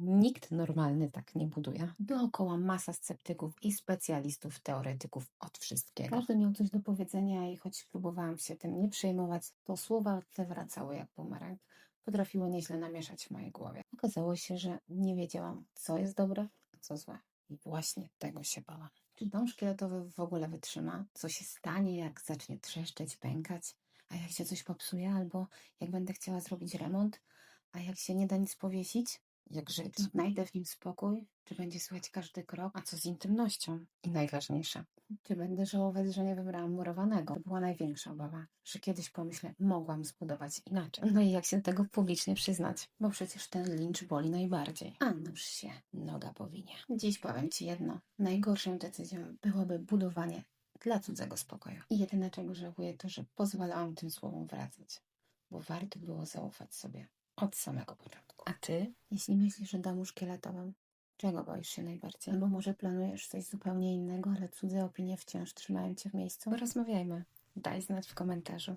Nikt normalny tak nie buduje. Dookoła masa sceptyków i specjalistów, teoretyków od wszystkiego. Każdy miał coś do powiedzenia i choć próbowałam się tym nie przejmować, to słowa te wracały jak bumerang. Potrafiły nieźle namieszać w mojej głowie. Okazało się, że nie wiedziałam, co jest dobre, a co złe. I właśnie tego się bałam. Czy dom szkieletowy w ogóle wytrzyma? Co się stanie, jak zacznie trzeszczeć, pękać? A jak się coś popsuje, albo jak będę chciała zrobić remont, a jak się nie da nic powiesić? Jak żyć? Znajdę w nim spokój? Czy będzie słychać każdy krok? A co z intymnością? I najważniejsze, czy będę żałować, że nie wybrałam murowanego? To była największa obawa, że kiedyś pomyślę, mogłam zbudować inaczej. No i jak się do tego publicznie przyznać? Bo przecież ten lincz boli najbardziej. A nuż się, noga powinie. Dziś powiem Ci jedno. Najgorszą decyzją byłoby budowanie dla cudzego spokoju. I jedyne czego żałuję to, że pozwalałam tym słowom wracać. Bo warto było zaufać sobie od samego początku. A Ty? Jeśli myślisz o domu szkieletowym, czego boisz się najbardziej? Albo może planujesz coś zupełnie innego, ale cudze opinie wciąż trzymają Cię w miejscu? Porozmawiajmy. Daj znać w komentarzu.